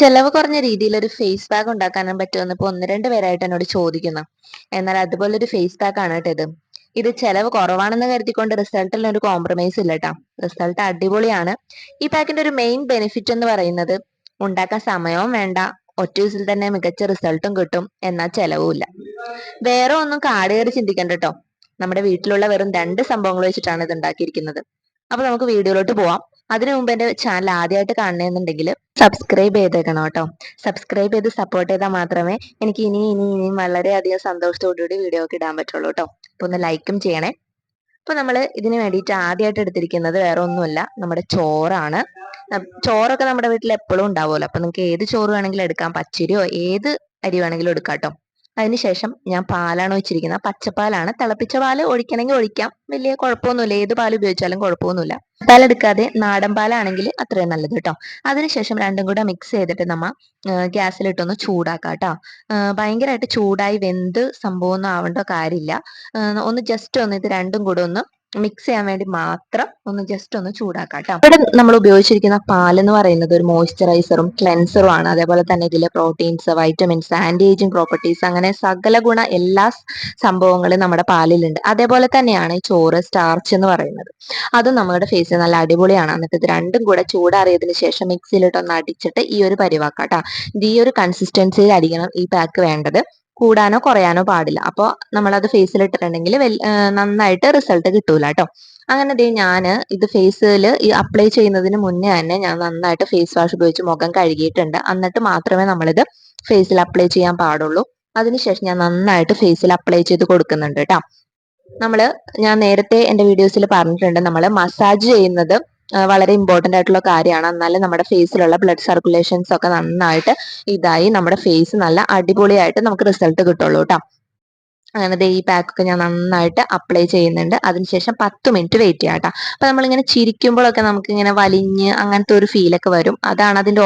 ചെലവ് കുറഞ്ഞ രീതിയിൽ ഒരു ഫേസ് പാക്ക് ഉണ്ടാക്കാനും പറ്റുമെന്ന് ഇപ്പൊ ഒന്ന് രണ്ട് പേരായിട്ട് എന്നോട് ചോദിക്കുന്നു. എന്നാൽ അതുപോലെ ഒരു ഫേസ് പാക്ക് ആണ് കേട്ടോ ഇത്. ഇത് ചെലവ് കുറവാണെന്ന് കരുതിക്കൊണ്ട് റിസൾട്ടിൽ ഒരു കോംപ്രമൈസ് ഇല്ല കേട്ടോ. റിസൾട്ട് അടിപൊളിയാണ്. ഈ പാക്കിന്റെ ഒരു മെയിൻ ബെനിഫിറ്റ് എന്ന് പറയുന്നത് ഉണ്ടാക്കാൻ സമയവും വേണ്ട. ഒറ്റ ദിവസത്തിൽ തന്നെ മികച്ച റിസൾട്ടും കിട്ടും. എന്നാൽ ചെലവുമില്ല വേറെ ഒന്നും കാട് കയറി ചിന്തിക്കണ്ട കേട്ടോ. നമ്മുടെ വീട്ടിലുള്ള വെറും രണ്ട് സംഭവങ്ങൾ വെച്ചിട്ടാണ് ഇത് ഉണ്ടാക്കിയിരിക്കുന്നത്. അപ്പൊ നമുക്ക് വീഡിയോയിലോട്ട് പോവാം. അതിനു മുമ്പ് എന്റെ ചാനൽ ആദ്യമായിട്ട് കാണണമെന്നുണ്ടെങ്കിൽ സബ്സ്ക്രൈബ് ചെയ്തേക്കണം കേട്ടോ. സബ്സ്ക്രൈബ് ചെയ്ത് സപ്പോർട്ട് ചെയ്താൽ മാത്രമേ എനിക്ക് ഇനി ഇനി ഇനിയും വളരെയധികം സന്തോഷത്തോടുകൂടി വീഡിയോ ഒക്കെ ഇടാൻ പറ്റുള്ളൂ കേട്ടോ. അപ്പൊ ഒന്ന് ലൈക്കും ചെയ്യണേ. അപ്പൊ നമ്മൾ ഇതിന് വേണ്ടിയിട്ട് ആദ്യമായിട്ട് എടുത്തിരിക്കുന്നത് വേറെ ഒന്നുമല്ല. നമ്മുടെ ചോറാണ്. ചോറൊക്കെ നമ്മുടെ വീട്ടിൽ എപ്പോഴും ഉണ്ടാവുമല്ലോ. അപ്പൊ നിങ്ങൾക്ക് ഏത് ചോറ് വേണമെങ്കിലും എടുക്കാം. പച്ചരിയോ ഏത് അരി വേണമെങ്കിലും എടുക്കാം കേട്ടോ. അതിനുശേഷം ഞാൻ പാലാണ് വെച്ചിരിക്കുന്നത്. പച്ചപ്പാലാണ്. തിളപ്പിച്ച പാൽ ഒഴിക്കണമെങ്കിൽ ഒഴിക്കാം. വലിയ കുഴപ്പമൊന്നുമില്ല. ഏത് പാൽ ഉപയോഗിച്ചാലും കുഴപ്പമൊന്നുമില്ല. പാലെടുക്കാതെ നാടൻ പാലാണെങ്കിൽ അത്രയും നല്ലത് കേട്ടോ. അതിനുശേഷം രണ്ടും കൂടെ മിക്സ് ചെയ്തിട്ട് നമ്മ ഗ്യാസിലിട്ടൊന്ന് ചൂടാക്കാം കേട്ടോ. ഭയങ്കരമായിട്ട് ചൂടായി വെന്ത് സംഭവം ഒന്നും ആവേണ്ട കാര്യമില്ല. ഒന്ന് ജസ്റ്റ് ഒന്ന് ഇത് രണ്ടും കൂടെ ഒന്ന് മിക്സ് ചെയ്യാൻ വേണ്ടി മാത്രം ഒന്ന് ജസ്റ്റ് ഒന്ന് ചൂടാക്കാം കേട്ടോ ഇവിടെ നമ്മൾ ഉപയോഗിച്ചിരിക്കുന്ന പാൽ എന്ന് പറയുന്നത് ഒരു മോയ്സ്ചറൈസറും ക്ലെൻസറും ആണ്. അതേപോലെ തന്നെ ഇതിലെ proteins vitamins anti ageing properties അങ്ങനെ സകല ഗുണ എല്ലാ സംഭവങ്ങളും നമ്മുടെ പാലിലുണ്ട്. അതേപോലെ തന്നെയാണ് ഈ ചോറ് സ്റ്റാർച്ച് എന്ന് പറയുന്നത്. അതും നമ്മുടെ ഫേസിൽ നല്ല അടിപൊളിയാണ്. എന്നിട്ട് ഇത് രണ്ടും കൂടെ ചൂടാറിയതിന് ശേഷം മിക്സിയിലിട്ടൊന്ന് അടിച്ചിട്ട് ഈ ഒരു പരിവാക്കാം കേട്ടോ ഇത് ഈ ഒരു കൺസിസ്റ്റൻസിയിൽ അടിക്കണം ഈ പാക്ക് വേണ്ടത്. കൂടാനോ കുറയാനോ പാടില്ല. അപ്പോൾ നമ്മളത് ഫേസിൽ ഇട്ടിട്ടുണ്ടെങ്കിൽ നന്നായിട്ട് റിസൾട്ട് കിട്ടൂല കേട്ടോ അങ്ങനെ ദേ ഞാൻ ഇത് ഫേസിൽ ഈ അപ്ലൈ ചെയ്യുന്നതിന് മുന്നേ തന്നെ ഞാൻ നന്നായിട്ട് ഫേസ് വാഷ് ഉപയോഗിച്ച് മുഖം കഴുകിയിട്ടുണ്ട്. എന്നിട്ട് മാത്രമേ നമ്മളിത് ഫേസിൽ അപ്ലൈ ചെയ്യാൻ പാടുള്ളൂ. അതിനുശേഷം ഞാൻ നന്നായിട്ട് ഫേസിൽ അപ്ലൈ ചെയ്ത് കൊടുക്കുന്നുണ്ട് കേട്ടോ നമ്മൾ ഞാൻ നേരത്തെ എന്റെ വീഡിയോസിൽ പറഞ്ഞിട്ടുണ്ട് നമ്മൾ മസാജ് ചെയ്യുന്നത് വളരെ ഇമ്പോർട്ടന്റ് ആയിട്ടുള്ള കാര്യമാണ്. എന്നാലും നമ്മുടെ ഫേസിലുള്ള ബ്ലഡ് സർക്കുലേഷൻസ് ഒക്കെ നന്നായിട്ട് ഇതായി നമ്മുടെ ഫേസ് നല്ല അടിപൊളിയായിട്ട് നമുക്ക് റിസൾട്ട് കിട്ടുള്ളൂ കേട്ടോ അങ്ങനെ ദേ ഈ പാക്കൊക്കെ ഞാൻ നന്നായിട്ട് അപ്ലൈ ചെയ്യുന്നുണ്ട്. അതിനുശേഷം പത്ത് മിനിറ്റ് വെയിറ്റ് ചെയ്യാം കേട്ടോ അപ്പൊ നമ്മളിങ്ങനെ ചിരിക്കുമ്പോഴൊക്കെ നമുക്ക് ഇങ്ങനെ വലിഞ്ഞ് അങ്ങനത്തെ ഒരു ഫീലൊക്കെ വരും. അതാണ് അതിന്റെ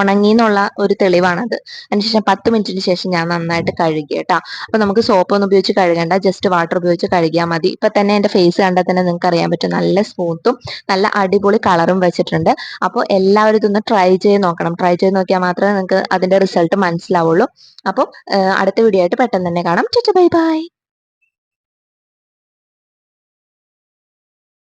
ഉണങ്ങി എന്നുള്ള ഒരു തെളിവാണത്. അതിനുശേഷം പത്ത് മിനിറ്റിന് ശേഷം ഞാൻ നന്നായിട്ട് കഴുകി കേട്ടോ അപ്പൊ നമുക്ക് സോപ്പ് ഒന്നും ഉപയോഗിച്ച് കഴുകണ്ട. ജസ്റ്റ് വാട്ടർ ഉപയോഗിച്ച് കഴുകിയാൽ മതി. ഇപ്പൊ തന്നെ എന്റെ ഫേസ് കണ്ടാൽ തന്നെ നിങ്ങൾക്ക് അറിയാൻ പറ്റും. നല്ല സ്മൂത്തും നല്ല അടിപൊളി കളറും വെച്ചിട്ടുണ്ട്. അപ്പോൾ എല്ലാവരും ഇതൊന്ന് ട്രൈ ചെയ്ത് നോക്കണം. ട്രൈ ചെയ്ത് നോക്കിയാൽ മാത്രമേ നിങ്ങൾക്ക് അതിന്റെ റിസൾട്ട് മനസ്സിലാവുള്ളൂ. അപ്പോൾ അടുത്ത വീഡിയോ ആയിട്ട് പെട്ടെന്ന് തന്നെ കാണാം. ബൈ. ബൈ